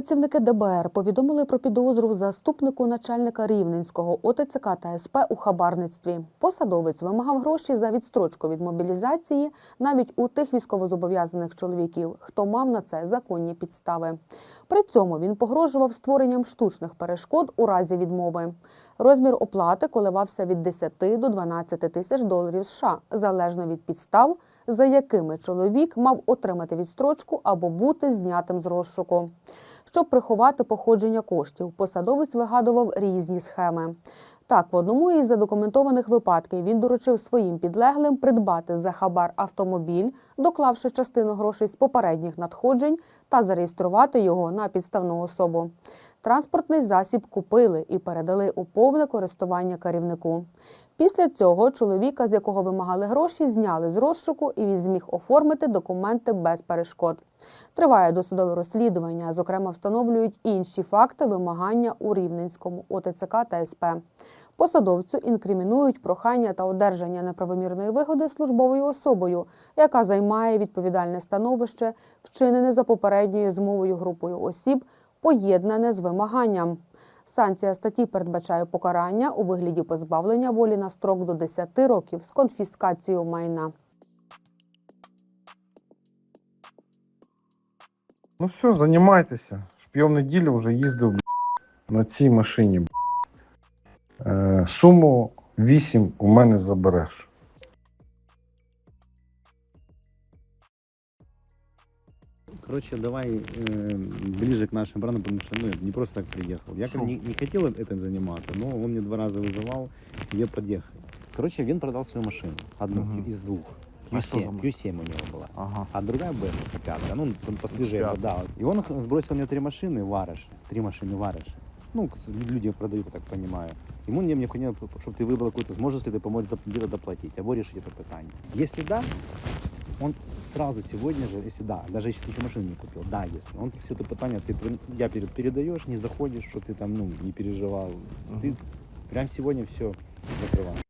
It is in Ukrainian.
Працівники ДБР повідомили про підозру заступнику начальника Рівненського ОТЦК та СП у хабарництві. Посадовець вимагав гроші за відстрочку від мобілізації навіть у тих військовозобов'язаних чоловіків, хто мав на це законні підстави. При цьому він погрожував створенням штучних перешкод у разі відмови. Розмір оплати коливався від 10 до 12 тисяч доларів США, залежно від підстав, за якими чоловік мав отримати відстрочку або бути знятим з розшуку. Щоб приховати походження коштів, посадовець вигадував різні схеми. Так, в одному із задокументованих випадків він доручив своїм підлеглим придбати за хабар автомобіль, доклавши частину грошей з попередніх надходжень та зареєструвати його на підставну особу. Транспортний засіб купили і передали у повне користування керівнику. Після цього чоловіка, з якого вимагали гроші, зняли з розшуку і він зміг оформити документи без перешкод. Триває досудове розслідування. Зокрема, встановлюють інші факти вимагання у Рівненському ОТЦК та СП. Посадовцю інкримінують прохання та одержання неправомірної вигоди службовою особою, яка займає відповідальне становище, вчинене за попередньою змовою групою осіб, поєднане з вимаганням. Санкція статті передбачає покарання у вигляді позбавлення волі на строк до 10 років з конфіскацією майна. Ну все, займайтеся. Щоб я в неділю вже їздив б**, на цій машині. б**. Е, суму 8 у мене забереш. Короче, давай э, ближе к нашим бранам, потому что ну, я не просто так приехал. Я Шо? не, не хотел этим заниматься, но он мне два раза вызывал, я подъехал. Короче, він продал свою машину, одну Мгм. из двух. А Q7, что за машина? Q7 у него была. Ага. А другая BMW пятая, ну, он посвежее, да. И он сбросил мне три машины варыш, три машины варыш. Ну, люди продают, я так понимаю. Ему не хотел, чтобы ты выбрал какую-то, сможешь ли ты помочь где-то доплатить, або решить это питание. Если да, он сразу сегодня же, если да, даже если ты еще машину не купил, да, если он все это питание, ты я перед, передаешь, не заходишь, что ты там, ну, не переживал. Ты Мгм. прям сегодня все закрываешь.